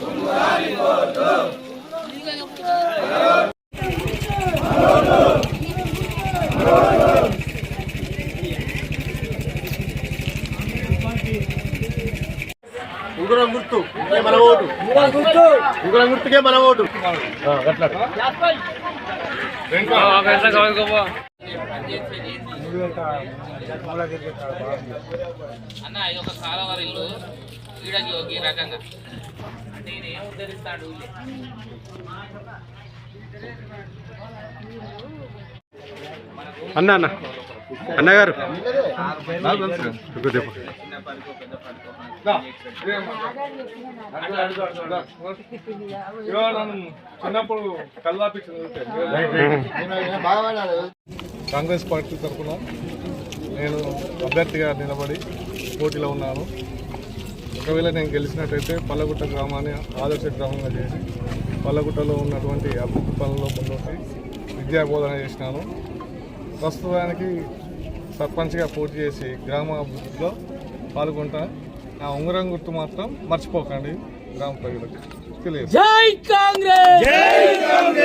Somebody ఉంగురం గుర్తు మన vote. ఉంగురం గుర్తుకే మన ఓటు. అన్న ఇది ఒక కాలవరి ఇల్లు. ఈడకి ఒక ఈ రకంగా. అంటే ఇది ఏం ఉద్ధరిస్తాడు? అన్న అన్న. అన్నగారు. చిన్నప్పుడు కల్లాపి కాంగ్రెస్ పార్టీ తరఫున నేను అభ్యర్థిగా నిలబడి పోటీలో ఉన్నాను. ఒకవేళ నేను గెలిచినట్టయితే పల్లగుట్ట గ్రామాన్ని ఆదర్శ గ్రామంగా చేసి పల్లగుట్టలో ఉన్నటువంటి అభివృద్ధి పనుల్లో ముందుండి విద్యా బోధన చేసినాను. ప్రస్తుతానికి సర్పంచ్గా పోటీ చేసి గ్రామ అభివృద్ధిలో పాల్గొంటా నా ఉంగరం గుర్తు మాత్రం మర్చిపోకండి గ్రామ ప్రజలకు. తెలియదు. జై కాంగ్రెస్! జై కాంగ్రెస్!